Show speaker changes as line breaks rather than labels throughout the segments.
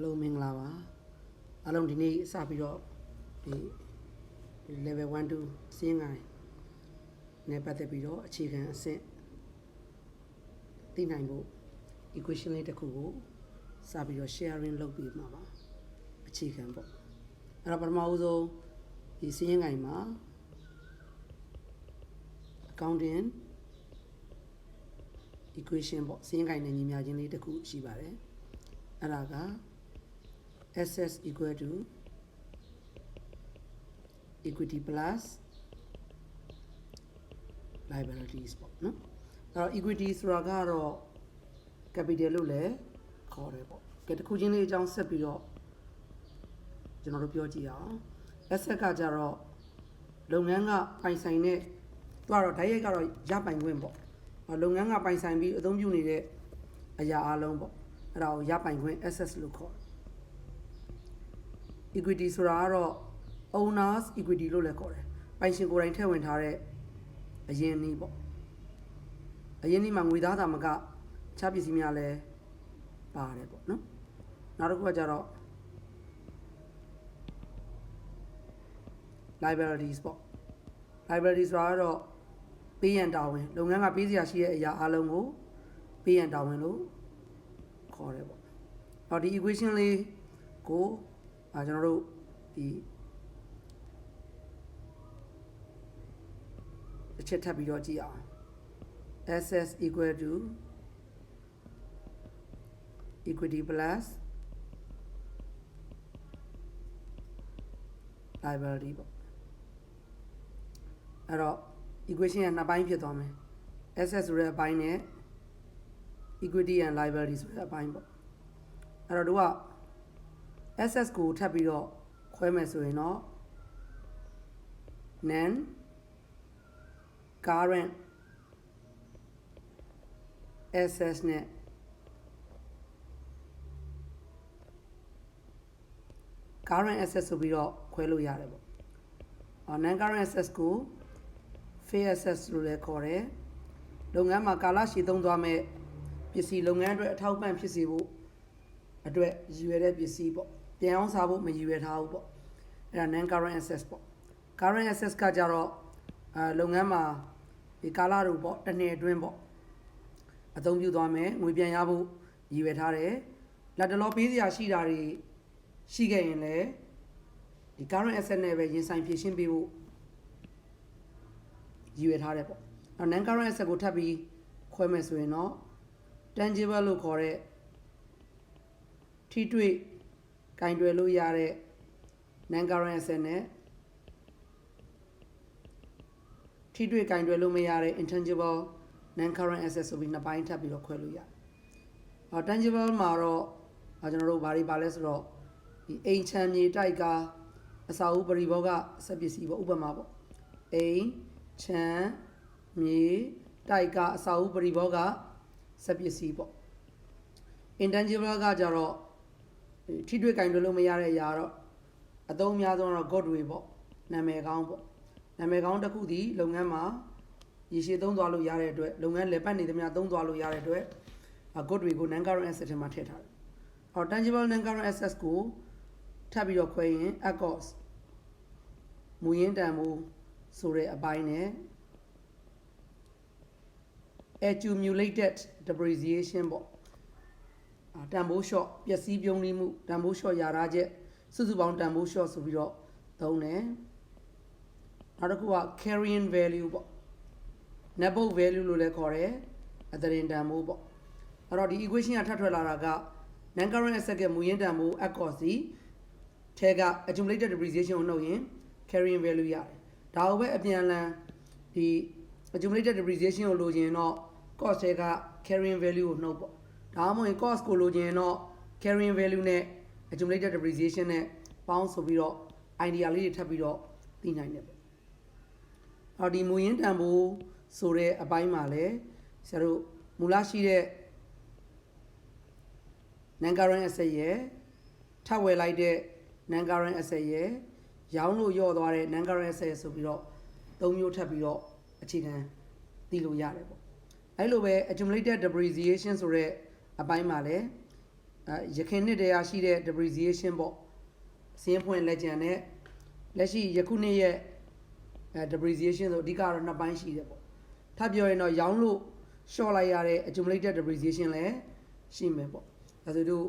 အလုံးမင်္ဂလာပါအားလုံးဒီနေ့စပြီးတော့ဒီဒီ level 1 2စင်းငိုင်းနဲ့ပတ်သက်ပြီးတော့အခြေခံအဆင့်သိနိုင်ဖို့ equation လေးတစ်ခုကိုစပြီးတော့ sharing လုပ်ပြီးမှာပါအခြေခံပေါ့အဲ့တော့ပထမဦးဆုံးဒီစင်းငိုင်းမှာ accounting equation ပေါ့စင်းငိုင်းနဲ့ညီမျှခြင်းလေးတစ်ခုရှိပါတယ်အဲ့ဒါက SS equal to equity plus liabilities ပေါ့နော်အဲ့တော့ equity ဆိုတာကတော့ capital လို့လည်းခေါ်တယ်ပေါ့ကဲတစ်ခုချင်းလေးအကြောင်းဆက်ပြီးတော့ကျွန်တော်တို့ပြောကြည့်အောင် asset ကကြတော့လုပ်ငန်းကပိုင်ဆိုင်တဲ့သူကတော့ဓာတ်ရိုက်ကတော့ရပိုင်ခွင့်ပေါ့လုပ်ငန်းကပိုင်ဆိုင်ပြီးအသုံးပြုနေတဲ့အရာအလုံးပေါ့အဲ့ဒါကိုရပိုင်ခွင့် assets လို့ခေါ်တယ် equity ဆိုတာကတော့ owners equity လို့လည်းခေါ်တယ်ပိုင်ရှင်ကိုယ်တိုင်ထည့်ဝင်ထားတဲ့အရင်နည်းပေါ့အရင်နည်းမှာငွေသားတာမကခြားပစ္စည်းများလည်းပါတယ်ပေါ့နော်နောက်တစ်ခုကကြတော့ liabilities ပေါ့ liabilities ဆိုတာကတော့ပေးရန်တာဝန်လုပ်ငန်းကပေးစရာရှိတဲ့အရာအလုံးကိုပေးရန်တာဝန်လို့ခေါ်တယ်ပေါ့အော်ဒီ equation လေးကို အာကျွန်တော်တို့ဒီတစ်ချက်ထပ်ပြီးတော့ကြည့်အောင် SS equal to equity plus liability ပေါ့အဲ့တော့ equation ကနှစ်ပိုင်းဖြစ်သွားမယ် SS ဆိုတဲ့အပိုင်းနဲ့ equity and liability ဆိုတဲ့အပိုင်းပေါ့အဲ့တော့တို့က SS ကိုထပ်ပြီးတော့ခွဲမယ်ဆိုရင်တော့ non current SS နဲ့ current SS ဆိုပြီးတော့ခွဲလို့ရတယ်ပေါ့။ non current SS ကို fair SS လို့လည်းခေါ်တယ်။လုပ်ငန်းမှာကာလရှည်သုံးသွားမဲ့ပစ္စည်းလုပ်ငန်းအတွက်အထောက်အပံ့ဖြစ်စေဖို့အတွက်ရည်ရွယ်တဲ့ပစ္စည်းပေါ့။ ပြန်အောင်စားဖို့မရည်ရွယ်ထားဘူးပေါ့။အဲ့ဒါ non current SS ပေါ့။ current SS ကကြတော့အဲလုပ်ငန်းမှာဒီကာလတို့ပေါ့တစ်နှစ်အတွင်းပေါ့အသုံးပြုသွားမယ်ငွေပြန်ရဖို့ရည်ရွယ်ထားတယ်။လက်တလောပေးစရာရှိတာတွေရှိခဲ့ရင်လည်းဒီ current asset နဲ့ပဲရင်ဆိုင်ဖြည့်ရှင်းပေးဖို့ရည်ရွယ်ထားတယ်ပေါ့။အဲ non current asset ကိုထပ်ပြီးခွဲမယ်ဆိုရင်တော့ tangible လို့ခေါ်တဲ့ထိတွေ့ ကင်တွယ်လို့ရတဲ့ non current asset နဲ့ထိတွေ့ကင်တွယ်လို့မရတဲ့ intangible non current asset ဆိုပြီးနှစ်ပိုင်းထပ်ပြီးတော့ခွဲလို့ရတယ်။အော် tangible မှာတော့ကျွန်တော်တို့ဘာတွေပါလဲဆိုတော့ဒီအိမ်ချမ်းမြေတိုက်ကားအစာအုပ်ပရိဘောဂစက်ပစ္စည်းပေါ့ဥပမာပေါ့အိမ်ချမ်းမြေတိုက်ကားအစာအုပ်ပရိဘောဂစက်ပစ္စည်းပေါ့ intangible ကကြတော့ ထိတွေ့ကင်တွယ်လို့မရတဲ့အရာတော့အသုံးအများဆုံးတော့ godway ပေါ့နာမည်ကောင်းပေါ့နာမည်ကောင်းတစ်ခုဒီလုပ်ငန်းမှာရည်ရှိသုံးသွားလို့ရတဲ့အတွက်လုပ်ငန်းလက်ပတ်နေသမျှသုံးသွားလို့ရတဲ့အတွက် godway ကို non current asset ထဲမှာထည့်ထားတယ်။အော် tangible non current assets ကိုထပ်ပြီးတော့ခွဲရင် acos မူရင်းတန်မိုးဆိုတဲ့အပိုင်းနဲ့ accumulated depreciation ပေါ့အာ တန်ဖိုး short ပျက်စီးပြုံးလိမှုတန်ဖိုး short ရာထားချက်စုစုပေါင်းတန်ဖိုး short ဆိုပြီးတော့သုံးတယ်နောက်တစ်ခုက carrying value ပေါ့ net book value လို့လည်းခေါ်တယ်အသရင်တန်ဖိုးပေါ့အဲ့တော့ဒီ equation ကထပ်ထွက်လာတာက non current asset ကမူရင်းတန်ဖိုး acos စီထဲက accumulated depreciation ကိုနှုတ်ရင် carrying value ရတယ်ဒါကိုပဲအပြန်အလှန်ဒီ accumulated depreciation ကိုလိုချင်တော့ cost ထဲက carrying value ကိုနှုတ်ပေါ့ ဒါမှမဟုတ် cost ကိုလိုချင်တော့ carrying value နဲ့ accumulated depreciation နဲ့ပေါင်းဆိုပြီးတော့ idea လေးတွေထပ်ပြီးတော့သိနိုင်တယ်ပေါ့အော်ဒီမူရင်းတန်ဖိုးဆိုတဲ့အပိုင်းမှာလဲဆရာတို့မူလရှိတဲ့ non current asset ရဲ့ထပ်ဝယ်လိုက်တဲ့ non current asset ရဲ့ရောင်းလို့ယော့သွားတဲ့ non current asset ဆိုပြီးတော့သုံးမျိုးထပ်ပြီးတော့အခြေခံသိလို့ရတယ်ပေါ့အဲ့လိုပဲ accumulated depreciation ဆိုတဲ့ အပိုင်းမှာလည်းအဲရခင်နှစ်တည်းရရှိတဲ့ depreciation ပေါ့စင်းဖွင့်လက်ကျန်နဲ့လက်ရှိယခုနှစ်ရဲ့အဲ depreciation ဆိုအဓိကတော့နှစ်ပိုင်းရှိတယ်ပေါ့ထပ်ပြောရင်တော့ရောင်းလို့ short လိုက်ရတဲ့ accumulated depreciation လည်းရှိမယ်ပေါ့ဒါဆိုတို့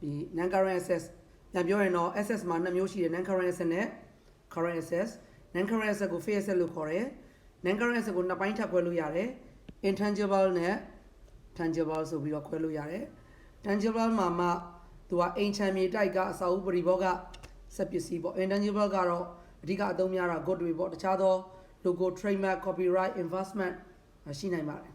ဒီ non current assets ပြန်ပြောရင်တော့ assets မှာနှစ်မျိုးရှိတယ် non current asset နဲ့ current assets non current asset ကို fixed asset လို့ခေါ်တယ် non current asset ကိုနှစ်ပိုင်းထပ်ခွဲလို့ရတယ် intangible နဲ့ tangible ဆိုပြီးတော့ခွဲလို့ရတယ် tangible မှာမှသူကအိမ်ချမ်းမြေတိုက်ကအစာအုပ်ပရိဘောကစက်ပစ္စည်းပေါ့ intangible ကတော့အဓိကအသုံးများတာ good တွေပေါ့တခြားသော logo trademark copyright investment ရှိနိုင်ပါတယ်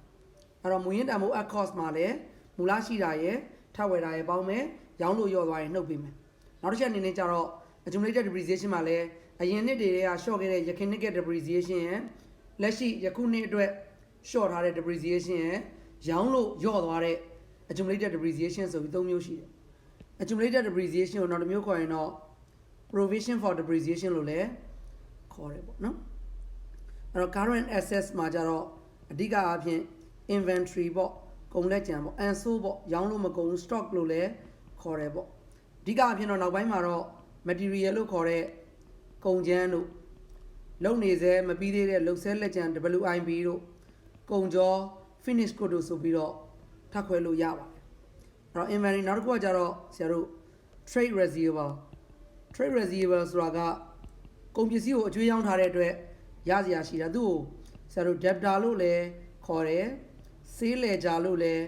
အဲ့တော့မူရင်းတန်ဖိုး at cost မှာလည်းမူလရှိတာရယ်ထပ်ဝယ်တာရယ်ပေါင်းမယ်ရောင်းလို့ရော့သွားရင်နှုတ်ပေးမယ်နောက်တစ်ချက်အနေနဲ့ကျတော့ accumulated depreciation မှာလည်းအရင်နှစ်တွေက short ခဲ့တဲ့ရခင်နှစ်က depreciation ရယ်လက်ရှိယခုနှစ်အတွက် short ထားတဲ့ depreciation ရယ် ရောင်းလို့ရော့သွားတဲ့ accumulated depreciation ဆိုပြီးသုံးမျိုးရှိတယ် accumulated depreciation ကိုနောက်တစ်မျိုးခေါ်ရင်တော့ provision for depreciation လို့လည်းခေါ်တယ်ပေါ့နော်အဲ့တော့ current assets မှာကျတော့အဓိကအားဖြင့် inventory ပေါ့ကုန်လက်ကျန်ပေါ့ unsold ပေါ့ရောင်းလို့မကုန်ဘူး stock လို့လည်းခေါ်တယ်ပေါ့အဓိကအားဖြင့်တော့နောက်ပိုင်းမှာတော့ material လို့ခေါ်တဲ့ကုန်ကျန်းတို့လုံနေစေမပြီးသေးတဲ့လုံဆဲလက်ကျန် WIP တို့ကုန်ကြော finish good တို့ဆိုပြီးတော့ထပ်ခွဲလို့ရပါတယ်အဲ့တော့ inventory နောက်တစ်ခုကကျတော့ဆရာတို့ trade receivable trade receivable ဆိုတာကကုန်ပစ္စည်းကိုအကျွေးရောင်းထားတဲ့အတွက်ရစရာရှိတာသူ့ကိုဆရာတို့ debtor လို့လည်းခေါ်တယ် sale ledger လို့လည်း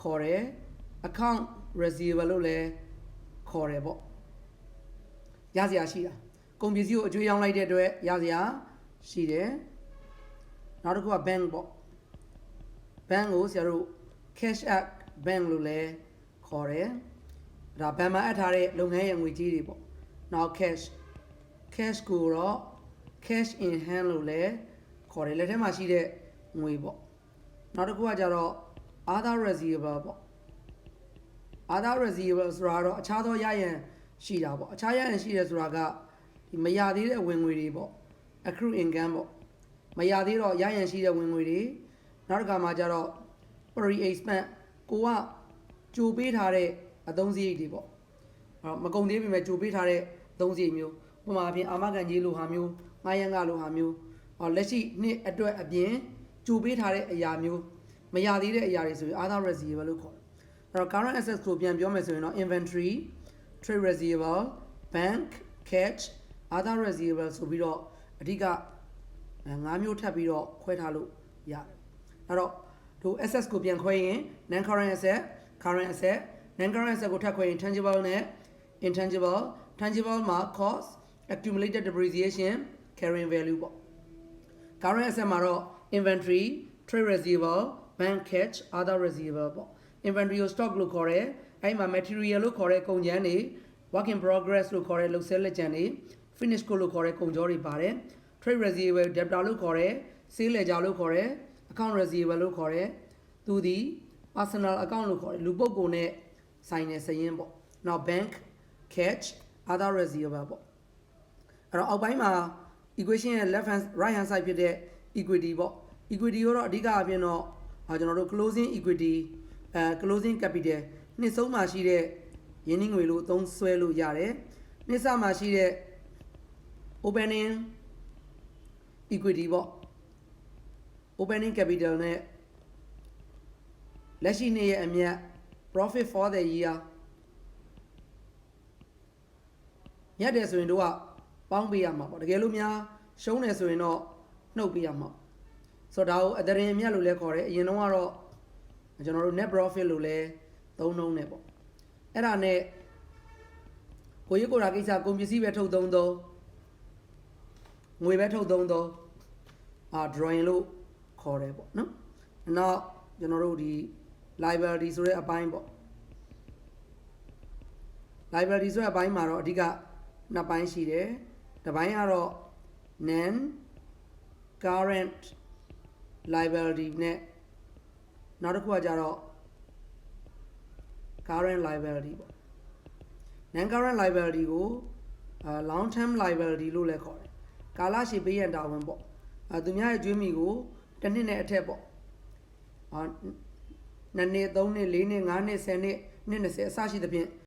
ခေါ်တယ် account receivable လို့လည်းခေါ်တယ်ပေါ့ရစရာရှိတာကုန်ပစ္စည်းကိုအကျွေးရောင်းလိုက်တဲ့အတွက်ရစရာရှိတယ်နောက်တစ်ခုက bank ပေါ့ bank ကိုဆရာတို့ cash at bank လို့လည်းခေါ်တယ်ဒါဘဏ်မှာအပ်ထားတဲ့လုပ်ငန်းရဲ့ငွေကြေးတွေပေါ့နောက် cash cash ကိုတော့ cash in hand လို့လည်းခေါ်တယ်လက်ထဲမှာရှိတဲ့ငွေပေါ့နောက်တစ်ခုကကြတော့ other receivable ပေါ့ other receivable ဆိုတာကတော့အခြားသောရရန်ရှိတာပေါ့အခြားရရန်ရှိတယ်ဆိုတာကဒီမရသေးတဲ့ဝင်ငွေတွေပေါ့ accrue income ပေါ့မရသေးတော့ရရန်ရှိတဲ့ဝင်ငွေတွေ နောက်တစ်ခါမှာကြတော့ pre expense ကိုကကြိုပေးထားတဲ့အသုံးစရိတ်တွေပေါ့အဲ့တော့မကုန်သေးပေမဲ့ကြိုပေးထားတဲ့အသုံးစရိတ်မျိုးဥပမာအပြင်အာမခံကြီးလိုဟာမျိုးငှားရမ်းကလိုဟာမျိုးဟောလက်ရှိနှစ်အတွက်အပြင်ကြိုပေးထားတဲ့အရာမျိုးမရသေးတဲ့အရာတွေဆိုရင် other receivable လို့ခေါ်တယ်အဲ့တော့ current assets ကိုပြန်ပြောမယ်ဆိုရင်တော့ inventory trade receivable bank cash other receivable ဆိုပြီးတော့အဓိက၅မျိုးထပ်ပြီးတော့ခွဲထားလို့ရတယ် အဲ့တော့တို့ assets ကိုပြန်ခွဲရင် non current asset current asset non current asset ကိုထပ်ခွဲရင် tangible နဲ့ intangible tangible မှာ cost accumulated depreciation carrying value ပေါ့ current asset မှာတော့ inventory trade receivable bank cash other receivable ပေါ့ inventory ကို stock လို့ခေါ်တယ်အဲ့မှာ material လို့ခေါ်တဲ့ကုန်ကျန်းတွေ work in progress လို့ခေါ်တဲ့လုပ်ဆဲလက်ကျန်တွေ finish good လို့ခေါ်တဲ့ကုန်ကြောတွေပါတယ် trade receivable debtor လို့ခေါ်တဲ့ sale ledger လို့ခေါ်တဲ့ account receivable လို့ခေါ်တဲ့သူဒီ personal account လို့ခေါ်တယ်လူပုဂ္ဂိုလ်နဲ့ဆိုင်တဲ့စရင်ပေါ့နောက် bank cash other receivable ပေါ့အဲ့တော့အောက်ပိုင်းမှာ equation ရဲ့ left hand right hand side ဖြစ်တဲ့ equity ပေါ့ equity ကိုတော့အဓိကအပြင်တော့အာကျွန်တော်တို့ closing equity အဲ closing capital နှစ်ဆုံးမှာရှိတဲ့ရင်းနှီးငွေလို့သုံးဆွဲလို့ရတယ်နှစ်စမှာရှိတဲ့ opening equity ပေါ့ opening capital နဲ့လက်ရှိနေ့ရဲ့အမြတ် profit for the year ညက်တယ်ဆိုရင်တို့ကပေါင်းပေးရမှာပေါ့တကယ်လို့များရှုံးတယ်ဆိုရင်တော့နှုတ်ပေးရမှာဆိုတော့ဒါကိုအတရင်အမြတ်လို့လည်းခေါ်တယ်အရင်တော့ကတော့ကျွန်တော်တို့ net profit လို့လည်းသုံးနှုံးနေပေါ့အဲ့ဒါနဲ့ကိုရကိုရာကိစ္စကုန်ပစ္စည်းပဲထုတ်သုံးသုံးငွေပဲထုတ်သုံးသုံးအာ drawing လို့ ခေါ်တယ်ပေါ့နော်နောက်ကျွန်တော်တို့ဒီ library ဆိုတဲ့အပိုင်းပေါ့ library ဆိုတဲ့အပိုင်းမှာတော့အဓိကနှစ်ပိုင်းရှိတယ်တစ်ပိုင်းကတော့ non current library နဲ့နောက်တစ်ခုကကြတော့ current library ပေါ့ non current library ကိုအာ long term library လို့လည်းခေါ်တယ်ကာလရှည်ပေးရန်တာဝန်ပေါ့အဲသူများရဲ့ကျွေးမိကို တစ်နှစ်နဲ့အထက်ပေါ့အာနှစ်နှစ်သုံးနှစ်လေးနှစ်ငါးနှစ်ဆယ်နှစ်နှစ်20အစရှိသဖြင့်